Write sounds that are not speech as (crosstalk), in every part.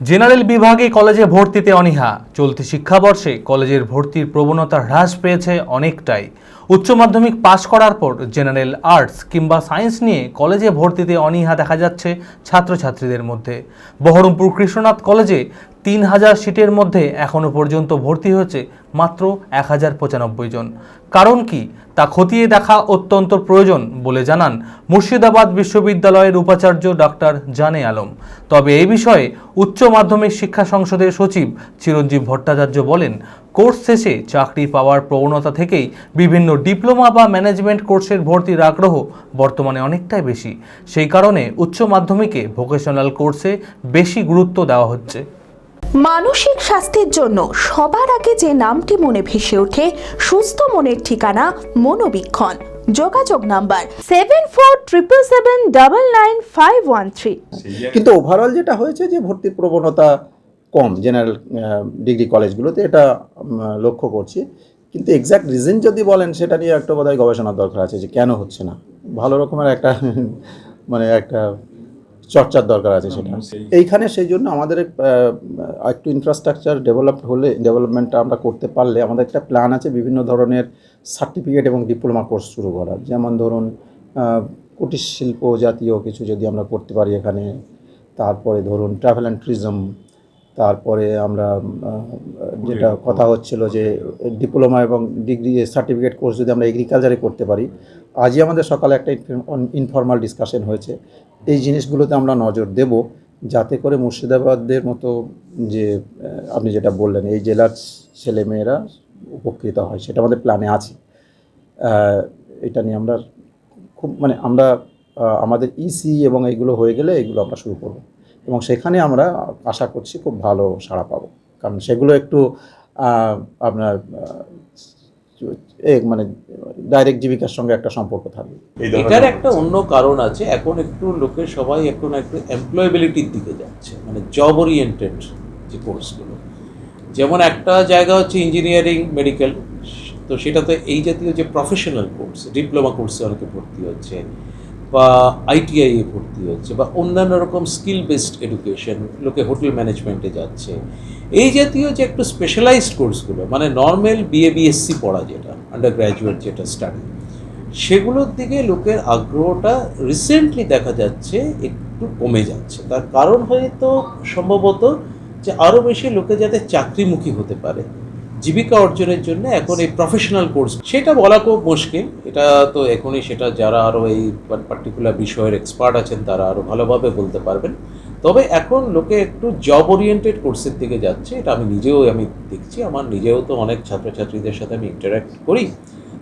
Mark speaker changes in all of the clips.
Speaker 1: General বিভাগে কলেজে ভর্তিতে অনীহা। চলতি শিক্ষাবর্ষে কলেজের ভর্তির প্রবণতা হ্রাস পেয়েছে অনেকটাই। উচ্চ মাধ্যমিক পাশ করার পর জেনারেল আর্টস কিংবা সায়েন্স নিয়ে কলেজে ভর্তিতে অনীহা দেখা যাচ্ছে ছাত্রছাত্রীদের মধ্যে। বহরমপুর কৃষ্ণনাথ কলেজে তিন হাজার সিটের মধ্যে এখনও পর্যন্ত ভর্তি হয়েছে মাত্র এক হাজার পঁচানব্বই জন। কারণ কি? তা খতিয়ে দেখা অত্যন্ত প্রয়োজন বলে জানান মুর্শিদাবাদ বিশ্ববিদ্যালয়ের উপাচার্য ডক্টর জানে আলম। তবে এই বিষয়ে উচ্চ মাধ্যমিক শিক্ষা সংসদের সচিব চিরঞ্জীব ভট্টাচার্য বলেন, কোর্স শেষে চাকরি পাওয়ার প্রবণতা থেকেই বিভিন্ন ডিপ্লোমা বা ম্যানেজমেন্ট কোর্সের ভর্তির আগ্রহ বর্তমানে অনেকটাই বেশি। সেই কারণে উচ্চ মাধ্যমিকে ভোকেশনাল কোর্সে বেশি গুরুত্ব দেওয়া হচ্ছে।
Speaker 2: মানসিক স্বাস্থ্যের জন্য সবার আগে যে নামটি মনে ভেসে ওঠে, সুস্থ মনের ঠিকানা মনোবীক্ষণ। যোগাযোগ number seven four triple seven double nine five one three
Speaker 3: কিন্তু ওভারঅল যেটা হয়েছে যে ভর্তির প্রবণতা কম জেনারেল ডিগ্রি কলেজগুলোতে এটা লক্ষ্য করছি। কিন্তু এক্স্যাক্ট রিজন যদি বলেন, সেটা নিয়ে একটা বোধহয় গবেষণার দরকার আছে যে কেন হচ্ছে না। ভালো রকমের একটা (laughs) মানে একটা চর্চার দরকার আছে সেটা। এইখানে সেই জন্য আমাদের একটু ইনফ্রাস্ট্রাকচার ডেভেলপ হলে ডেভেলপমেন্টটা আমরা করতে পারলে আমাদের একটা প্ল্যান আছে বিভিন্ন ধরনের সার্টিফিকেট এবং ডিপ্লোমা কোর্স শুরু করার। যেমন ধরুন কুটির শিল্প জাতীয় কিছু যদি আমরা করতে পারি এখানে তারপরে ধরুন ট্রাভেল অ্যান্ড ট্যুরিজম তারপরে আমরা যেটা কথা হচ্ছিল যে ডিপ্লোমা এবং ডিগ্রি সার্টিফিকেট কোর্স যদি আমরা এগ্রিকালচারে করতে পারি আজই আমাদের সকালে একটা ইনফর্মাল ডিসকাশন হয়েছে। এই জিনিসগুলোতে আমরা নজর দেব যাতে করে মুর্শিদাবাদের মতো যে আপনি যেটা বললেন, এই জেলার ছেলেমেয়েরা উপকৃত হয়, সেটা আমাদের প্ল্যানে আছে। এটা নিয়ে আমরা খুব মানে আমরা আমাদের ইসি এবং এইগুলো হয়ে গেলে এগুলো আমরা শুরু করব। এবং সেখানে আমরা আশা করছি খুব ভালো সাড়া পাবো। কারণ সেগুলো একটু আপনার মানে ডাইরেক্ট জীবিকার সঙ্গে একটা সম্পর্ক থাকবে।
Speaker 4: এটার একটা অন্য কারণ আছে এখন একটু লোকের সবাই এখন একটু এমপ্লয়েবিলিটির দিকে যাচ্ছে মানে জব ওরিয়েন্টেড যে কোর্সগুলো যেমন একটা জায়গা হচ্ছে ইঞ্জিনিয়ারিং মেডিকেল তো সেটা তো এই জাতীয় যে প্রফেশনাল কোর্স ডিপ্লোমা কোর্সে অনেকে ভর্তি হচ্ছে বা আইটিআই এ ভর্তি হচ্ছে বা অন্যান্য রকম স্কিল বেসড এডুকেশন লোকে হোটেল ম্যানেজমেন্টে যাচ্ছে। এই জাতীয় যে একটু স্পেশালাইজড কোর্সগুলো মানে নর্মাল বিএ বিএসসি পড়া যেটা আন্ডার গ্র্যাজুয়েট যেটা স্টাডি সেগুলোর দিকে লোকের আগ্রহটা রিসেন্টলি দেখা যাচ্ছে একটু কমে যাচ্ছে। তার কারণ হয়তো সম্ভবত যে আরও বেশি লোকে যাতে চাকরিমুখী হতে পারে। জীবিকা অর্জনের জন্য এখন এই প্রফেশনাল কোর্স সেটা বলা খুব মুশকিল। এটা তো এখনই সেটা যারা আরও এই পার্টিকুলার বিষয়ের এক্সপার্ট আছেন, তারা আরও ভালোভাবে বলতে পারবেন। তবে এখন লোকে একটু জব ওরিয়েন্টেড কোর্সের দিকে যাচ্ছে। এটা আমি নিজেও, আমি দেখছি। আমার নিজেও তো অনেক ছাত্রছাত্রীদের সাথে আমি ইন্টারাক্ট করি।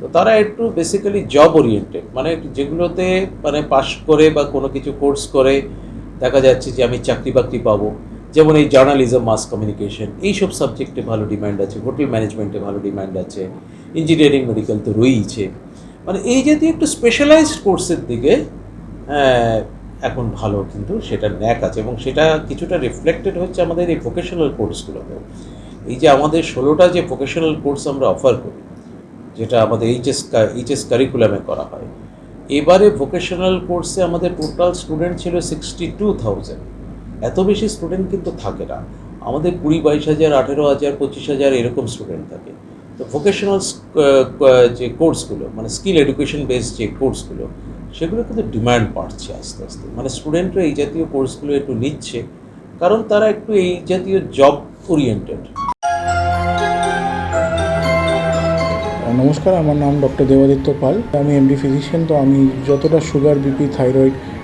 Speaker 4: তো তারা একটু বেসিক্যালি জব ওরিয়েন্টেড মানে যেগুলোতে মানে পাশ করে বা কোনো কিছু কোর্স করে, দেখা যাচ্ছে যে আমি চাকরি বাকরি পাবো। যেমন এই জার্নালিজম মাস কমিউনিকেশন এইসব সাবজেক্টে ভালো ডিম্যান্ড আছে হোটেল ম্যানেজমেন্টে ভালো ডিম্যান্ড আছে ইঞ্জিনিয়ারিং মেডিকেল তো রয়েইছে। মানে এই জাতীয় একটু স্পেশালাইজড কোর্সের দিকে এখন ভালো কিন্তু সেটা ন্যাক আছে এবং সেটা কিছুটা রিফ্লেক্টেড হচ্ছে আমাদের এই ভোকেশনাল কোর্সগুলোতে এই যে আমাদের ষোলোটা যে ভোকেশনাল কোর্স আমরা অফার করি, যেটা আমাদের এইচএস এইচএস কারিকুলামে করা হয়, এবারে ভোকেশনাল কোর্সে আমাদের টোটাল স্টুডেন্ট ছিল সিক্সটি টু থাউজেন্ড এত বেশি স্টুডেন্ট কিন্তু থাকে না। আমাদের কুড়ি বাইশ হাজার, আঠেরো হাজার, পঁচিশ হাজার এরকম স্টুডেন্ট থাকে। তো ভোকেশনাল যে কোর্সগুলো মানে স্কিল এডুকেশন বেসড যে কোর্সগুলো সেগুলো কিন্তু ডিমান্ড বাড়ছে আস্তে আস্তে। মানে স্টুডেন্টরা এই জাতীয় কোর্সগুলো একটু নিচ্ছে, কারণ তারা একটু এই জাতীয় জব ওরিয়েন্টেড
Speaker 5: নমস্কার, আমার নাম ডক্টর দেবাদিত্য পাল। আমি এমডি ফিজিশিয়ান তো আমি যতটা সুগার বিপি থাইরয়েড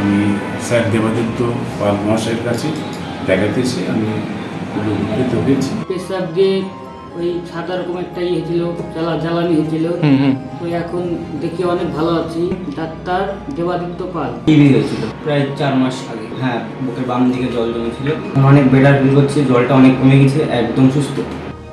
Speaker 6: আমি স্যার দেবাদিত্য পাল মহাশয়ের কাছে দেখাতেছি আমি খুব উপকৃত হয়েছি।
Speaker 7: পেশাব দিয়ে ওই সাদা রকম একটা ইয়ে হয়েছিল জ্বালা জ্বালানি হয়েছিল। তো এখন দেখি অনেক ভালো আছি। ডাক্তার দেবাদিত্য পাল।
Speaker 8: টিভি হয়েছিল প্রায় চার মাস আগে। হ্যাঁ বুকের বাম দিকে জল জমেছিল। অনেক বেটার ফিল করছি জলটা অনেক কমে গেছে একদম সুস্থ।